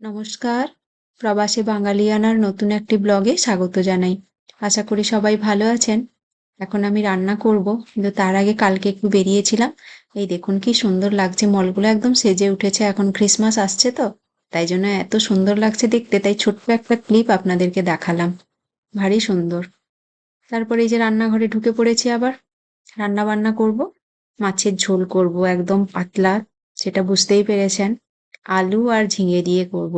নমস্কার। প্রবাসী বাঙালিয়ানার নতুন একটি ব্লগে স্বাগত জানাই। আশা করি সবাই ভালো আছেন। এখন আমি রান্না করব, কিন্তু তার আগে কালকে একটু বেরিয়েছিলাম। এই দেখুন কি সুন্দর লাগছে, মলগুলো একদম সেজে উঠেছে, এখন ক্রিসমাস আসছে তো। তাই জন্য এত সুন্দর লাগছে দেখতে, তাই ছোট্ট একটা ক্লিপ আপনাদেরকে দেখালাম। ভারী সুন্দর। তারপরে এই যে রান্নাঘরে ঢুকে পড়েছি আবার। রান্না বান্না করব, মাছের ঝোল করব, একদম পাতলা, সেটা বুঝতেই পেরেছেন। আলু আর ঝিঙে দিয়ে করব।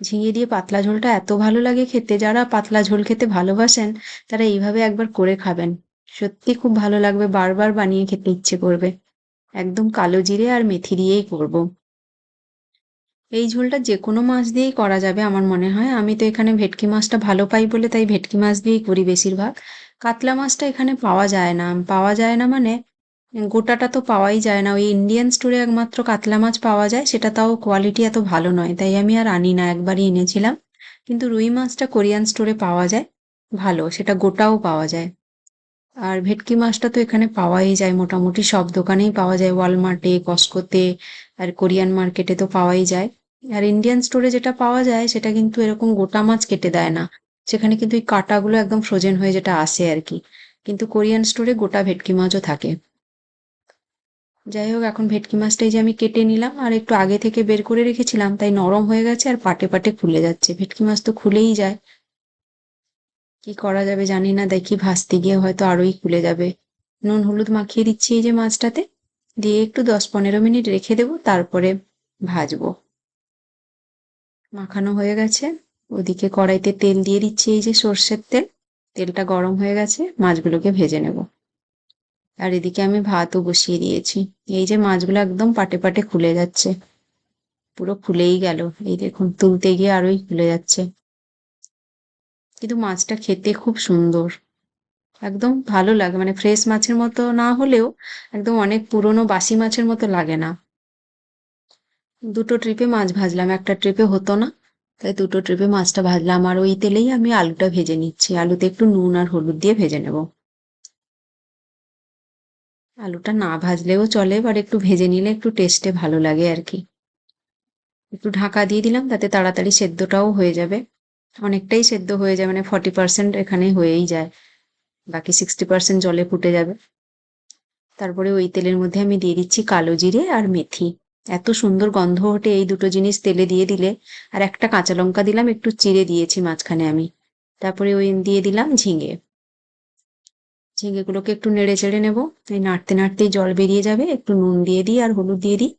ঝিঙে দিয়ে পাতলা ঝোলটা এত ভালো লাগে খেতে, যারা পাতলা ঝোল খেতে ভালোবাসেন, তারা এইভাবে একবার করে খাবেন। সত্যি খুব ভালো লাগবে, বারবার বানিয়ে খেতে ইচ্ছে করবে। একদম কালো জিরে আর মেথি দিয়েই করব। এই ঝোলটা যে কোনো মাছ দিয়েই করা যাবে আমার মনে হয়। আমি তো এখানে ভেটকি মাছটা ভালো পাই বলে তাই ভেটকি মাছ দিয়েই করি বেশিরভাগ। কাতলা মাছটা এখানে পাওয়া যায় না। পাওয়া যায় না মানে গোটাটা তো পাওয়াই যায় না। ওই ইন্ডিয়ান স্টোরে একমাত্র কাতলা মাছ পাওয়া যায়, সেটা তাও কোয়ালিটি এত ভালো নয়, তাই আমি আর আনি না, একবারই এনেছিলাম। কিন্তু রুই মাছটা কোরিয়ান স্টোরে পাওয়া যায়, ভালো, সেটা গোটাও পাওয়া যায়। আর ভেটকি মাছটা তো এখানে পাওয়াই যায়, মোটামুটি সব দোকানেই পাওয়া যায় ওয়ালমার্টে কস্কোতে আর কোরিয়ান মার্কেটে তো পাওয়াই যায়। আর ইন্ডিয়ান স্টোরে যেটা পাওয়া যায়, সেটা কিন্তু এরকম গোটা মাছ কেটে দেয় না। সেখানে কিন্তু ওই কাটাগুলো একদম ফ্রোজেন হয়ে যেটা আসে আর কি। কিন্তু কোরিয়ান স্টোরে গোটা ভেটকি মাছও থাকে। যাই হোক, এখন ভেটকি মাছটাই যে আমি কেটে নিলাম আর একটু আগে থেকে বের করে রেখেছিলাম, তাই নরম হয়ে গেছে আর পাটে পাটে খুলে যাচ্ছে। ভেটকি মাছ তো খুলেই যায়। কি করা যাবে জানি না, দেখি ভাজতে গিয়ে হয়তো আরোই খুলে যাবে। নুন হলুদ মাখিয়ে দিচ্ছি এই যে মাছটাতে। দিয়ে একটু দশ পনেরো মিনিট রেখে দেবো, তারপরে ভাজবো। মাখানো হয়ে গেছে। ওদিকে কড়াইতে তেল দিয়ে দিচ্ছি এই যে সর্ষের তেল। তেলটা গরম হয়ে গেছে, মাছগুলোকে ভেজে নেব। আর এদিকে আমি ভাতও বসিয়ে দিয়েছি। এই যে মাছগুলো একদম পাটে পাটে খুলে যাচ্ছে। পুরো খুলেই গেল। এই দেখুন, তুলতে গিয়ে আরোই খুলে যাচ্ছে। কিন্তু মাছটা খেতে খুব সুন্দর। একদম ভালো লাগে। মানে ফ্রেশ মাছের মতো না হলেও একদম অনেক পুরনো বাসি মাছের মতো লাগে না। দুটো ট্রিপে মাছ ভাজলাম। একটা ট্রিপে হতো না, তাই দুটো ট্রিপে মাছটা ভাজলাম। আর ওই তেলেই আমি আলুটা ভেজে নিচ্ছি। আলুতে একটু নুন আর হলুদ দিয়ে ভেজে নেব। আলুটা না ভাজলেও চলে, এবার একটু ভেজে নিলে একটু টেস্টে ভালো লাগে আর কি। একটু ঢাকা দিয়ে দিলাম, তাতে তাড়াতাড়ি সেদ্ধটাও হয়ে যাবে। অনেকটাই সেদ্ধ হয়ে যায় মানে ফর্টি পার্সেন্ট এখানে হয়েই যায়। বাকি সিক্সটি পার্সেন্ট জলে ফুটে যাবে। তারপরে ওই তেলের মধ্যে আমি দিয়ে দিচ্ছি কালো জিরে আর মেথি। এত সুন্দর গন্ধ ওঠে এই দুটো জিনিস তেলে দিয়ে দিলে। আর একটা কাঁচা লঙ্কা দিলাম, একটু চিড়ে দিয়েছি মাঝখানে আমি। তারপরে ওই দিয়ে দিলাম ঝিঙে। ঝিঙেগুলোকে একটু নেড়ে চেড়ে নেব। এই নাড়তে নাড়তেই জল বেরিয়ে যাবে, একটু নুন দিয়ে দিই আর হলুদ দিয়ে দিই,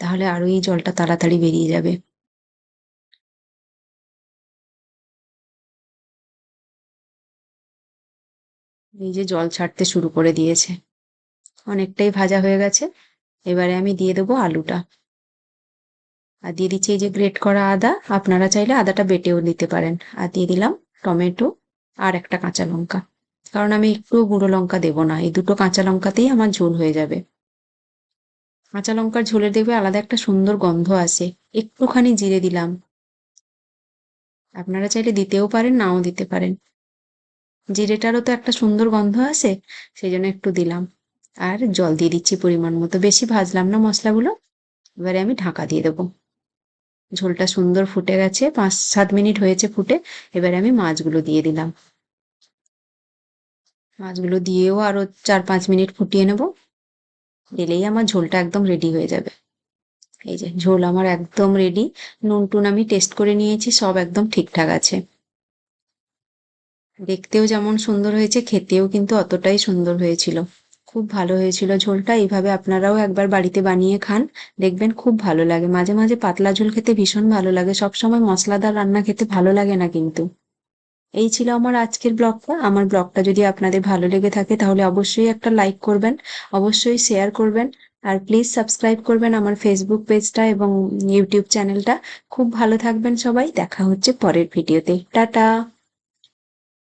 তাহলে আরও এই জলটা তাড়াতাড়ি বেরিয়ে যাবে। এই যে জল ছাড়তে শুরু করে দিয়েছে, অনেকটাই ভাজা হয়ে গেছে। এবারে আমি দিয়ে দেবো আলুটা। আর দিয়ে দিচ্ছি এই যে গ্রেট করা আদা, আপনারা চাইলে আদাটা বেটেও দিতে পারেন। আর দিয়ে দিলাম টমেটো আর একটা কাঁচা লঙ্কা। কারণ আমি একটু গুঁড়ো লঙ্কা দেবো না। এই দুটো কাঁচা লঙ্কাতেই আমার ঝোল হয়ে যাবে। কাঁচা লঙ্কার ঝোলে দেখবে আলাদা একটা সুন্দর গন্ধ আছে একটুখানি জিরে দিলাম। আপনারা চাইলে দিতেও পারেন, নাও দিতে পারেন। জিরেটারও তো একটা সুন্দর গন্ধ আছে সেই জন্য একটু দিলাম। আর জল দিয়ে দিচ্ছি পরিমাণ মতো। বেশি ভাজলাম না মশলাগুলো। এবারে আমি ঢাকা দিয়ে দেবো। ঝোলটা সুন্দর ফুটে গেছে, পাঁচ সাত মিনিট হয়েছে ফুটে। এবারে আমি মাছগুলো দিয়ে দিলাম। মাছগুলো দিয়েও আরও চার পাঁচ মিনিট ফুটিয়ে নেব। এলেই আমার ঝোলটা একদম রেডি হয়ে যাবে। এই যে ঝোল আমার একদম রেডি নুন টুন আমি টেস্ট করে নিয়েছি, সব একদম ঠিকঠাক আছে। দেখতেও যেমন সুন্দর হয়েছে, খেতেও কিন্তু অতটাই সুন্দর হয়েছিল। খুব ভালো হয়েছিল ঝোলটা। এইভাবে আপনারাও একবার বাড়িতে বানিয়ে খান। দেখবেন খুব ভালো লাগে। মাঝে মাঝে পাতলা ঝোল খেতে ভীষণ ভালো লাগে। সবসময় মশলাদার রান্না খেতে ভালো লাগে না কিন্তু। এই ছিল আমার আজকের ব্লগটা। আমার ব্লগটা যদি আপনাদের ভালো লেগে থাকে তাহলে অবশ্যই একটা লাইক করবেন, অবশ্যই শেয়ার করবেন, আর প্লিজ সাবস্ক্রাইব করবেন আমার ফেসবুক পেজটা এবং ইউটিউব চ্যানেলটা খুব ভালো থাকবেন সবাই, দেখা হচ্ছে পরের ভিডিওতে টাটা!